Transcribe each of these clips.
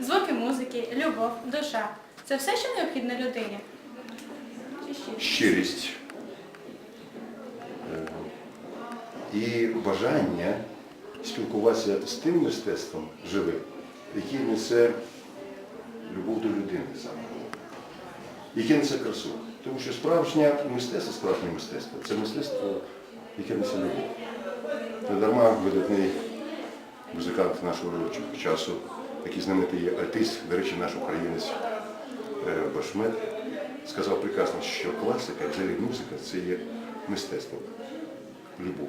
звуки музики, любов, душа. Це все, що необхідно людині. Щирість е, і бажання спілкуватися з тим мистецтвом живим, яке несе любов до людини саме, яке несе красу. Тому що справжнє мистецтво, справжнє мистецтво це мистецтво, яке несе любов. Не дарма видатний музикант нашого часу, такий знаменитий артист, до речі, наш українець е, Башмет, сказав прекрасно, що класика, взагалі музика це є мистецтво, любов.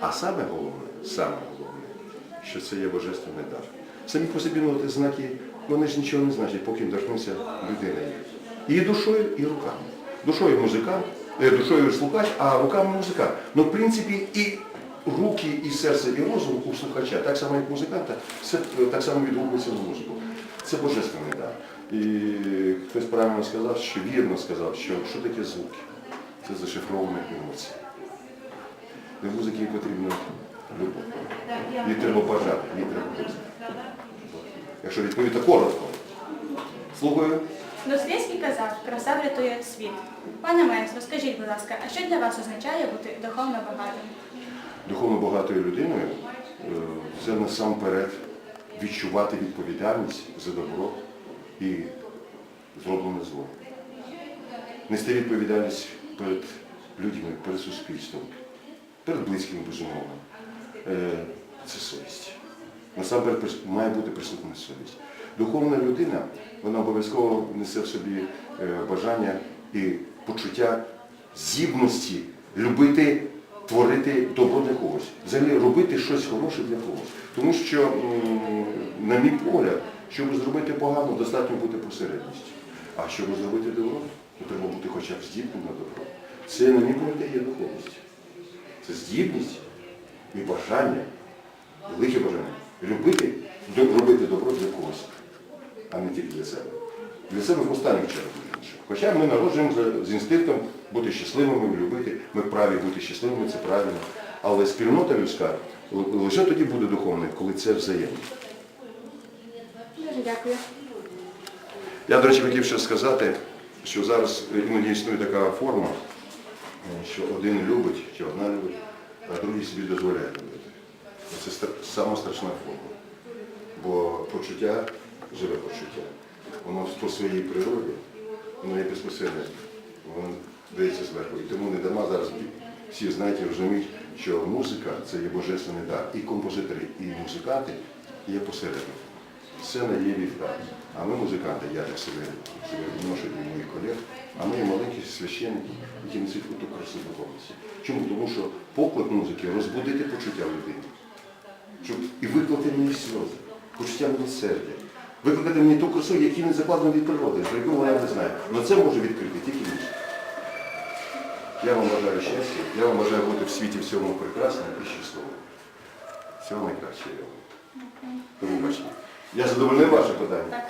А саме головне, саме головне, що це є божественний дар. Самі по собі ноти, знаки, вони ж нічого не значать, поки торкнеться людина їх. І душою, і руками. Душою музикант, е, душою слухач, а руками музикант. Ну, в принципі, і руки, і серце, і розум у слухача, так само як музиканта, все е, так само відгукується в музику. Це божественний дар. І хтось правильно сказав, що вірно сказав, що що таке звуки? Це зашифровані емоції. Для музики потрібна любов. Її треба бажати, її треба хотіти. Якщо відповідати коротко, слухаю. Дослівський казав, краса врятує світ. Пане Мес, розкажіть, будь ласка, а що для вас означає бути духовно багатим? Духовно багатою людиною е, це насамперед відчувати відповідальність за добро і зроблене зло. Нести відповідальність перед людьми, перед суспільством, перед близькими безумовно. Е, Це совість. Насамперед має бути присутня совість. Духовна людина, вона обов'язково несе в собі е, бажання і почуття здібності любити, творити добро для когось. Взагалі робити щось хороше для когось. Тому що, на мій погляд, щоб зробити погано, достатньо бути посередністю. А щоб зробити добро, то треба бути хоча б здібним на добро. Це, на мій погляд, є духовність. Це здібність і бажання, велике бажання любити, робити добро для когось, а не тільки для себе. Для себе в останню чергу. Хоча ми народжуємося з інстинктом бути щасливими, любити, ми праві бути щасливими, це правильно. Але спільнота людська лише тоді буде духовною, коли це взаємно. Дуже дякую. Я, до речі, хотів ще сказати, що зараз іноді існує така форма, що один любить, чи одна любить, а другий собі дозволяє любити. Це сама страшна форма. Бо почуття, живе почуття, воно по своїй природі, воно є безпосередньо, воно дається зверху. І тому не дарма зараз всі знаєте, розуміють, що музика це є божественний дар. І композитори, і музиканти є посередньо. Сцена є вівтар. А ми музиканти, я так себе, відношу і моїх колег, а ми маленькі священники, які несуть ту красу духовності. Чому? Тому що поклик музики розбудити почуття людини. Щоб і викликати мені сльози, почуття милосердя. Викликати мені ту красу, яку не закладено від природи, про яку вона не знає. Але це може відкрити тільки він. Я вам бажаю щастя, я вам бажаю бути в світі всьому прекрасним і щасливому. Всього найкращого. я вам. Задовольнив ваше питання?